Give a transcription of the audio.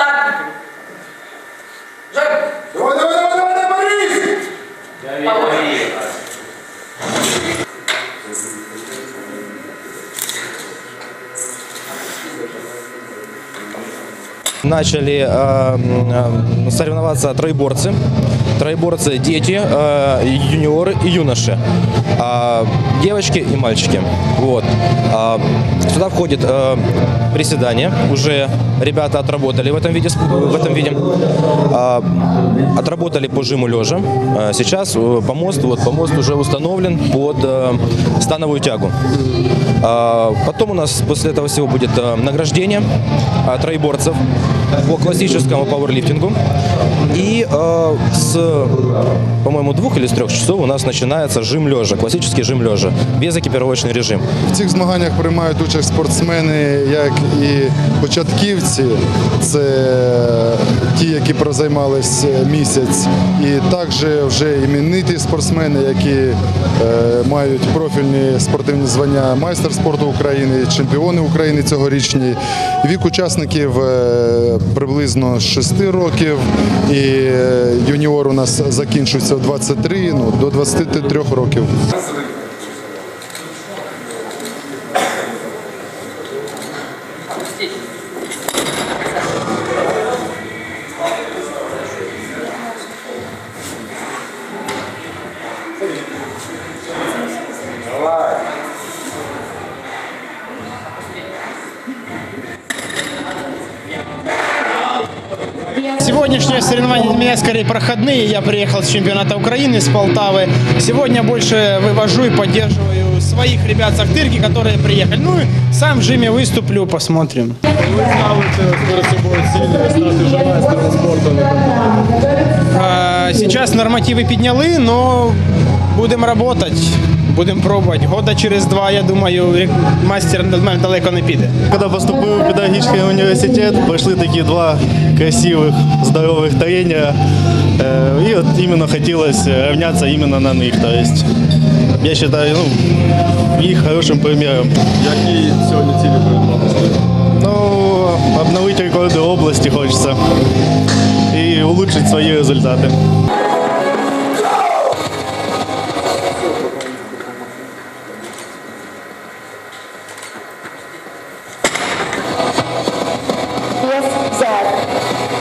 তার Начали э, м, соревноваться троеборцы. Троеборцы дети, э, юниоры и юноши. А, девочки и мальчики. Вот. А, сюда входит э, приседание. Уже ребята отработали в этом виде. В этом виде. А, отработали по жиму лежа. А, сейчас э, помост, вот помост уже установлен под э, становую тягу. А, Потом у нас после этого всего будет э, награждение а, троеборцев по классическому пауэрлифтингу. И э, с, по-моему, двух или с трех часов у нас начинается жим лежа, классический жим лежа, безэкипировочный режим. В цих змаганнях приймають участь спортсмени, як і початківці, це ті, які прозаймались місяць, і також вже імениті спортсмени, які е, мають профільні спортивні звання майстер спорту України, чемпіони України цьогорічні. Вік учасників е, приблизно 6 років, і е, юніор у нас закінчується в 23, ну, до 23 років. Сегодняшние соревнования для меня скорее проходные. Я приехал с чемпионата Украины, с Полтавы. Сегодня больше вывожу и поддерживаю своих ребят с Ахтырки, которые приехали. Ну и сам в жиме выступлю, посмотрим. А, Сейчас нормативы подняли, но будем работать. Будем пробовать. Года через два, я думаю, мене далеко не піде. Коли поступив у педагогічний університет, пройшли такі два красивих, здорових тренера. І от іменно хотілося рівнятися іменно на них. Тобто, я вважаю ну, їх хорошим примером. Які сьогодні цілі перед? Ну, обновити рекорди області хочеться і улучшити свої результати.